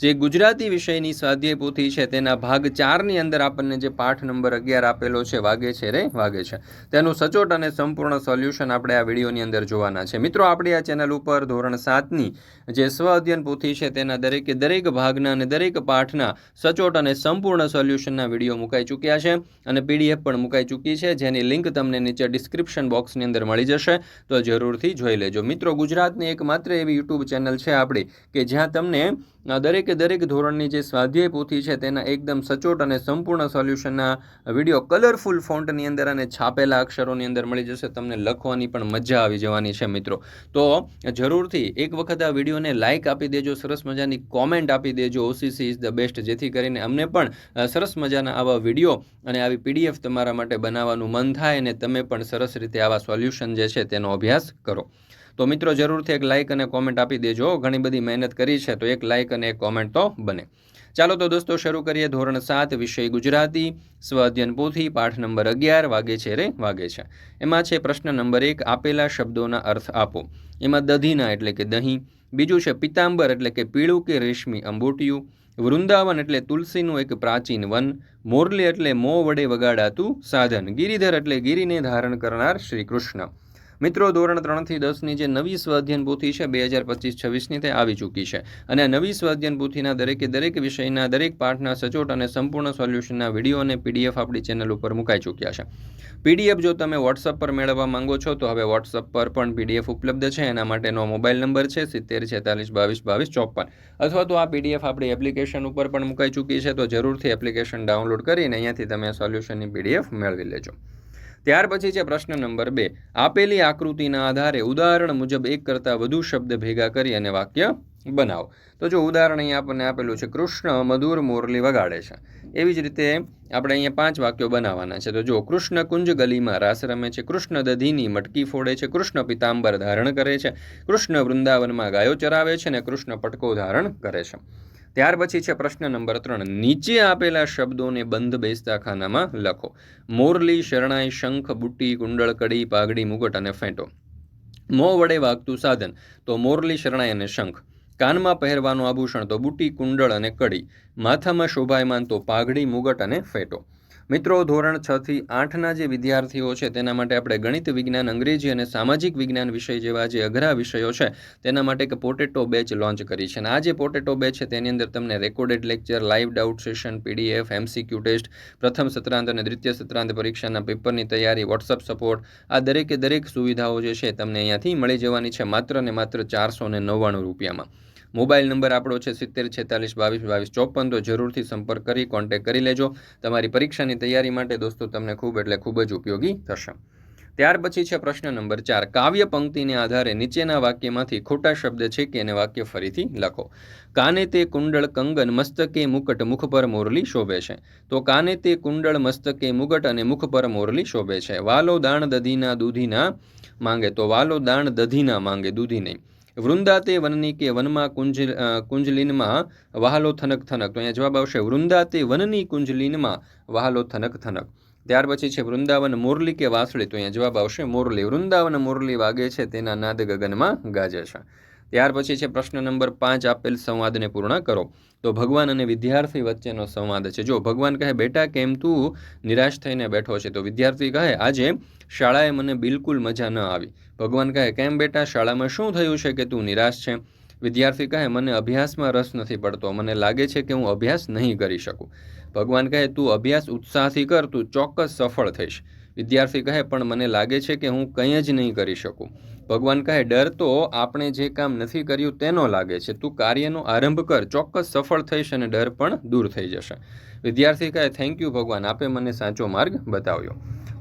જે ગુજરાતી વિષયની સ્વાધ્યાય પોથી છે, તેના ભાગ ચારની અંદર આપણને જે પાઠ નંબર અગિયાર આપેલો છે, વાગે છે રે? વાગે છે. તેનું સચોટ અને સંપૂર્ણ સોલ્યુશન આપણે આ વિડીયોની અંદર જોવાના છે. મિત્રો, આપણી આ ચેનલ ઉપર ધોરણ સાતની જે સ્વ અધ્યયન પોથી છે, તેના દરેકે દરેક ભાગના અને દરેક પાઠના સચોટ અને સંપૂર્ણ સોલ્યુશનના વીડિયો મુકાઈ ચૂક્યા છે અને પીડીએફ પણ મુકાઈ ચૂકી છે. જેની લિંક તમને નીચે ડિસ્ક્રિપ્શન બોક્સની અંદર મળી જશે, તો જરૂરથી જોઈ લેજો. મિત્રો, ગુજરાતની એકમાત્ર એવી યુટ્યુબ ચેનલ છે આપણી, કે જ્યાં તમને દરેકે દરેક ધોરણની જે સ્વાધ્યાય પોથી છે તેના એકદમ સચોટ અને સંપૂર્ણ સોલ્યુશનના વીડિયો કલરફુલ ફોન્ટની અંદર અને છાપેલા અક્ષરોની અંદર મળી જશે, તમને લખવાની પણ મજા આવી જવાની છે મિત્રો. તો જરૂરથી એક વખત આ વિડીયોને લાઇક આપી દેજો, સરસ મજાની કોમેન્ટ આપી દેજો. ઓસીસી ઇઝ ધ બેસ્ટ જેથી કરીને અમને પણ સરસ મજાના આવા વીડિયો અને આવી પીડીએફ તમારા માટે બનાવવાનું મન થાય અને તમે પણ સરસ રીતે આવા સોલ્યુશન જે છે તેનો અભ્યાસ કરો. તો મિત્રો જરૂરથી એક લાઇક અને કોમેન્ટ આપી દેજો ઘણી બધી મહેનત કરી છે તો એક લાઇક અને એક કોમેન્ટ તો બને. ચાલો તો દોસ્તો શરૂ કરીએ ધોરણ સાત વિષય ગુજરાતી, સ્વ અધ્યયન પોથી, પાઠ નંબર અગિયાર, વાગે છે રે, વાગે છે. એમાં છે પ્રશ્ન નંબર એક, આપેલા શબ્દોના અર્થ આપો. એમાં દધીના એટલે કે દહીં, બીજું છે પિતાંબર એટલે કે પીળું કે રેશમી અંબોટિયું વૃંદાવન એટલે તુલસીનું એક પ્રાચીન વન, મોરલી એટલે મો વડે વગાડાતું સાધન, ગિરિધર એટલે ગિરિને ધારણ કરનાર શ્રી કૃષ્ણ. મિત્રો, ધોરણ ત્રણથી દસની જે નવી સ્વાધ્યન પોથી છે, બે હજાર પચીસ છવ્વીસની તે આવી ચૂકી છે. અને નવી સ્વાધ્યન પોથીના દરેકે દરેક વિષયના, દરેક પાઠના સચોટ અને સંપૂર્ણ સોલ્યુશનના વીડિયો અને પીડીએફ આપણી ચેનલ ઉપર મુકાઈ ચૂક્યા છે. પીડીએફ જો તમે વોટ્સઅપ પર મેળવવા માંગો છો, તો હવે વોટ્સઅપ પર પણ પીડીએફ ઉપલબ્ધ છે. એના માટેનો મોબાઈલ નંબર છે, સિત્તેર છેતાલીસ બાવીસ બાવીસ ચોપન. અથવા તો આ પીડીએફ આપણી એપ્લિકેશન ઉપર પણ મુકાઈ ચૂકી છે, તો જરૂરથી એપ્લિકેશન ડાઉનલોડ કરીને અહીંયાથી તમે સોલ્યુશનની પીડીએફ મેળવી લેજો. ત્યાર પછી છે પ્રશ્ન નંબર બે. આપેલી આકૃતિના આધારે ઉદાહરણ મુજબ એક કરતાં વધુ શબ્દ ભેગા કરી અને વાક્ય બનાવો. તો જો ઉદાહરણ અહીંયા આપણને આપેલું છે, કૃષ્ણ મધુર મોરલી વગાડે છે. એવી જ રીતે આપણે અહીંયા પાંચ વાક્યો બનાવવાના છે. તો જો કૃષ્ણ કુંજ ગલીમાં રાસ રમે છે, કૃષ્ણ દધીની મટકી ફોડે છે, કૃષ્ણ પિતાંબર ધારણ કરે છે, કૃષ્ણ વૃંદાવનમાં ગાયો ચરાવે છે અને કૃષ્ણ પટકો ધારણ કરે છે. ત્યાર પછી છે પ્રશ્ન નંબર ત્રણ. નીચે આપેલા શબ્દોને બંધ બેસતા ખાનામાં લખો. મોરલી, શરણાઈ, શંખ, બુટ્ટી, કુંડળ, કડી, પાઘડી, મુગટ અને ફેંટો. મો વડે વાગતું સાધન, તો મોરલી, શરણાઈ અને શંખ. કાનમાં પહેરવાનું આભૂષણ, તો બુટ્ટી, કુંડળ અને કડી. માથામાં શોભાયમાન, તો પાઘડી, મુગટ અને ફેટો. મિત્રો, ધોરણ છ થી આઠના જે વિદ્યાર્થીઓ છે, તેના માટે આપણે ગણિત વિજ્ઞાન, અંગ્રેજી અને સામાજિક વિજ્ઞાન વિષય જેવા જે અઘરા વિષયો છે, તેના માટે એક પોટેટો બેચ લોન્ચ કરી છે. અને આ જે પોટેટો બેચ છે, તેની અંદર તમને recorded lecture live doubt session, PDF, MCQ test, પ્રથમ સત્રાંત અને દ્વિતીય સત્રાંત પરીક્ષાના પેપરની તૈયારી, વોટ્સઅપ સપોર્ટ, આ દરેકે દરેક સુવિધાઓ જે છે, તમને અહીંયાથી મળી જવાની છે, માત્ર ને માત્ર ચારસો ને નવ્વાણું રૂપિયામાં. મોબાઈલ નંબર આપણો છે સિત્તેર, છેતાલીસ, બાવીસ બાવીસ, ચોપન. તો જરૂરથી સંપર્ક કરી કોન્ટેક કરી લેજો. તમારી પરીક્ષાની તૈયારી માટે દોસ્તો, તમને ખૂબ એટલે ખૂબ જ ઉપયોગી થશે. ત્યાર પછી છે પ્રશ્ન નંબર ચાર. કાવ્ય પંક્તિને આધારે નીચેના વાક્યમાંથી ખોટા શબ્દ છે કે એને વાક્ય ફરીથી લખો. કાને તે કુંડળ કંગન મસ્તકે મુકટ મુખ પર મોરલી શોભે છે. તો કાને તે કુંડળ મસ્તકે મુગટ અને મુખ પર મોરલી શોભે છે. વાલો દાણ દધીના દૂધીના માંગે. તો વાલો દાણ દધીના માંગે દૂધી નહીં વૃંદાતે વનની કે વનમાં કુંજ કુંજલીનમાં વહાલો થનક થનક. તો અહીંયા જવાબ આવશે, વૃંદાતે વનની કુંજલીનમાં વહાલો થનક થનક. ત્યાર પછી છે વૃંદાવન મોરલી કે વાસળી? તો અહીંયા જવાબ આવશે, મોરલી. વૃંદાવન મોરલી વાગે છે, તેના નાદ ગગનમાં ગાજે છે. ત્યાર પછી છે પ્રશ્ન નંબર પાંચ, આપેલ સંવાદને પૂર્ણ કરો. તો ભગવાન અને વિદ્યાર્થી વચ્ચેનો સંવાદ છે. જો ભગવાન કહે, બેટા, કેમ તું નિરાશ થઈને બેઠો છે? તો વિદ્યાર્થી કહે, આજે શાળાએ મને બિલકુલ મજા ન આવી. ભગવાન કહે, કેમ બેટા? શાળામાં શું થયું છે કે તું નિરાશ છે? વિદ્યાર્થી કહે, મને અભ્યાસમાં રસ નથી પડતો. મને લાગે છે કે હું અભ્યાસ નહીં કરી શકું. ભગવાન કહે, તું અભ્યાસ ઉત્સાહથી કર. તું ચોક્કસ સફળ થઈશ. વિદ્યાર્થી કહે, પણ મને લાગે છે કે હું કંઈ જ નહીં કરી શકું. ભગવાન કહે, ડર તો આપણે જે કામ નથી કર્યું તેનો લાગે છે. તું કાર્યનો આરંભ કર, ચોક્કસ સફળ થઈશ અને ડર પણ દૂર થઈ જશે. વિદ્યાર્થી કહે થેન્ક યુ ભગવાન, આપે મને સાચો માર્ગ બતાવ્યો.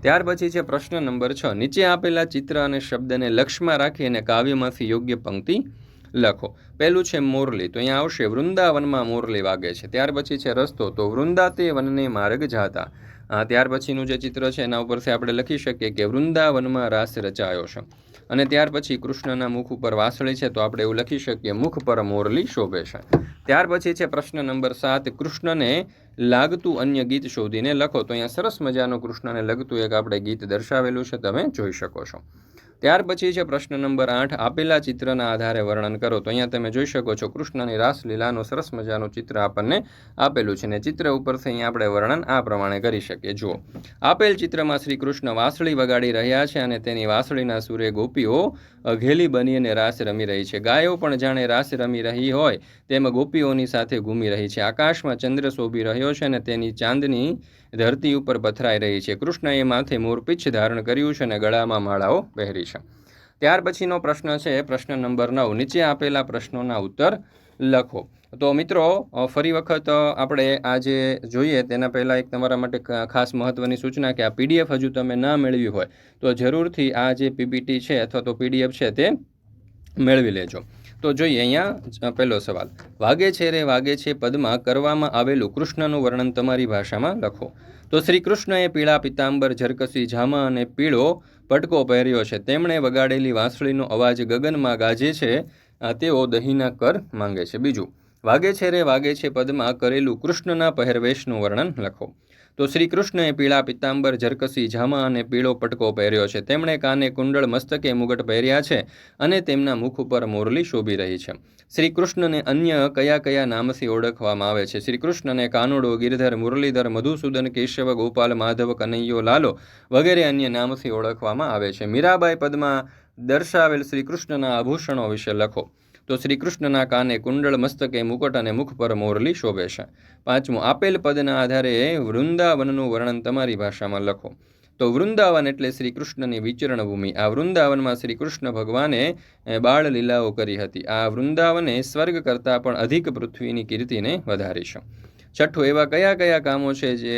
ત્યાર પછી છે પ્રશ્ન નંબર છ. નીચે આપેલા ચિત્ર અને શબ્દને લક્ષ્યમાં રાખી અને કાવ્યમાંથી યોગ્ય પંક્તિ લખો. પહેલું છે મોરલી, તો અહીંયા આવશે, વૃંદાવનમાં મોરલી વાગે છે. ત્યાર પછી છે રસ્તો, તો વૃંદાતે વનને માર્ગ જાતા. ત્યાર પછીનું જે ચિત્ર છે, એના ઉપરથી આપણે લખી શકીએ કે વૃંદાવનમાં રાસ રચાયો છે. અને ત્યાર પછી કૃષ્ણના મુખ ઉપર વાસળી છે, તો આપણે એવું લખી શકીએ, મુખ પર મોરલી શોભે છે. ત્યાર પછી છે, પ્રશ્ન નંબર સાત, કૃષ્ણને લાગતું અન્ય ગીત શોધીને લખો. તો અહીંયા સરસ મજાનું કૃષ્ણને લગતું એક આપણે ગીત દર્શાવેલું છે, તમે જોઈ શકો છો. ત્યાર પછી છે પ્રશ્ન નંબર આઠ, આપેલા ચિત્રના આધારે વર્ણન કરો. તો અહીંયા તમે જોઈ શકો છો કૃષ્ણની રાસલીલાનું સરસ મજાનું ચિત્ર આપણને આપેલું છે. ને ચિત્ર ઉપરથી અહીંયા આપણે વર્ણન આ પ્રમાણે કરી શકીએ. જુઓ. આપેલ ચિત્રમાં શ્રી કૃષ્ણ વાંસળી વગાડી રહ્યા છે અને તેની વાંસળીના સુરે ગોપીઓ ઘેલી બની અને રાસ રમી રહી છે. ગાયો પણ જાણે રાસ રમી રહી હોય તેમ ગોપીઓની સાથે ઘૂમી રહી છે. આકાશમાં ચંદ્ર શોભી રહ્યો છે અને તેની ચાંદની ધરતી ઉપર પથરાઈ રહી છે. કૃષ્ણએ માથે મોરપીચ્છ ધારણ કર્યું છે અને ગળામાં માળાઓ પહેરી છે ત્યાર પછીનો પ્રશ્ન છે, પ્રશ્ન નંબર નવ. નીચે આપેલા પ્રશ્નોના ઉત્તર લખો. તો મિત્રો ફરી વખત આપણે આજે જોઈએ તેના પહેલાં એક તમારા માટે ખાસ મહત્ત્વની સૂચના કે આ પીડીએફ હજુ તમે ના મેળવી હોય, તો જરૂરથી આ જે પીપીટી છે અથવા તો પીડીએફ છે તે મેળવી લેજો. તો જોઈએ, અહીંયા પહેલો સવાલ. વાગે છે રે, વાગે છે પદમાં કરવામાં આવેલું કૃષ્ણનું વર્ણન તમારી ભાષામાં લખો. તો શ્રી કૃષ્ણએ પીળા પિતાંબર ઝરકસી, જામા અને પીળો પટકો પહેર્યો છે. તેમણે વગાડેલી વાંસળીનો અવાજ ગગનમાં ગાજે છે તેઓ દહીંના કર માંગે છે. બીજું વાગે છે રે વાગે છે પદમાં કરેલું કૃષ્ણના પહેરવેશનું વર્ણન લખો. તો શ્રી કૃષ્ણએ પીળા પિત્તાંબર ઝરકસી જામા અને પીળો પટકો પહેર્યો છે. તેમણે કાને કુંડળ મસ્તકે મુગટ પહેર્યા છે અને તેમના મુખ ઉપર મોરલી શોભી રહી છે. શ્રી કૃષ્ણને અન્ય કયા કયા નામથી ઓળખવામાં આવે છે? શ્રી કૃષ્ણને કાનુડો, ગિરધર, મુરલીધર, મધુસૂદન, કેશવ, ગોપાલ, માધવ, કનૈયો, લાલો વગેરે અન્ય નામથી ઓળખવામાં આવે છે. મીરાબાઈ પદમાં દર્શાવેલ શ્રી કૃષ્ણના આભૂષણો વિશે લખો. તો શ્રી કૃષ્ણના કાને કુંડળ મસ્તકે મુકટ અને મુખ પર મોરલી શોભે છે. પાંચમું, આપેલ પદના આધારે વૃંદાવનનું વર્ણન તમારી ભાષામાં લખો. તો વૃંદાવન એટલે શ્રી કૃષ્ણની વિચરણ ભૂમિ આ વૃંદાવનમાં શ્રી કૃષ્ણ ભગવાને બાળ લીલાઓ કરી હતી. આ વૃંદાવને સ્વર્ગ કરતાં પણ અધિક પૃથ્વીની કીર્તિને વધારી છે. છઠ્ઠું, એવા કયા કયા કામો છે જે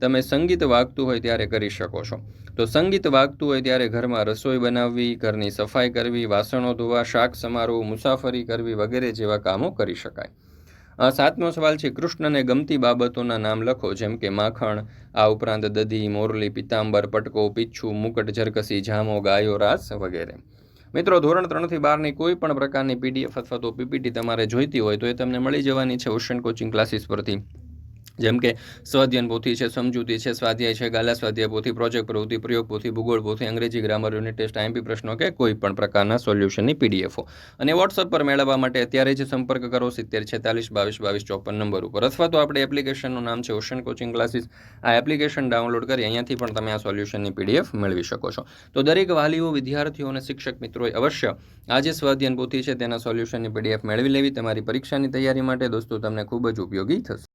તમે સંગીત વાગતું હોય ત્યારે કરી શકો છો? તો સંગીત વાગતું હોય ત્યારે ઘરમાં રસોઈ બનાવવી, ઘરની સફાઈ કરવી, વાસણો ધોવા, શાક સમારવું, મુસાફરી કરવી વગેરે જેવા કામો કરી શકાય. આ સાતમો સવાલ છે, કૃષ્ણને ગમતી બાબતોના નામ લખો, જેમ કે માખણ, આ ઉપરાંત દધી, મોરલી પિતાંબર પટકો પીછું મુકટ ઝરકસી જામો, ગાયો, રાસ વગેરે. મિત્રો, ધોરણ ત્રણથી બારની કોઈ પણ પ્રકારની પીડીએફ અથવા તો પીપીટી તમારે જોઈતી હોય તો એ તમને મળી જવાની છે ઓશન કોચિંગ ક્લાસીસ પરથી. જેમ કે સ્વાધ્યન પોથી છે, સમજૂતી છે, સ્વાધ્યાય છે, ગાલા સ્વાધ્યાય પોથી પ્રોજેક્ટ પ્રવૃત્તિ, પ્રયોગ પોથી, ભૂગોળ પોથી, અંગ્રેજી ગ્રામર યુનિટ ટેસ્ટ આઈએમપી પ્રશ્નો કે કોઈ પણ પ્રકારના સોલ્યુશનની પીડીએફો અને વોટ્સઅપ પર મેળવવા માટે અત્યારે જ સંપર્ક કરો, સિત્તેર, છેતાલીસ, બાવીસ બાવીસ, ચોપન નંબર ઉપર. અથવા તો આપણે એપ્લિકેશનનું નામ છે ઓશન કોચિંગ ક્લાસીસ આ એપ્લિકેશન ડાઉનલોડ કરી અહીંયાથી પણ તમે આ સોલ્યુશનની પીડીએફ મેળવી શકો છો. તો દરેક વાલીઓ, વિદ્યાર્થીઓ અને શિક્ષક મિત્રોએ અવશ્ય આ જે સ્વાધ્યન પોથી છે, તેના સોલ્યુશનની પીડીએફ મેળવી લેવી. તમારી પરીક્ષાની તૈયારી માટે દોસ્તો, તમને ખૂબ જ ઉપયોગી થશે.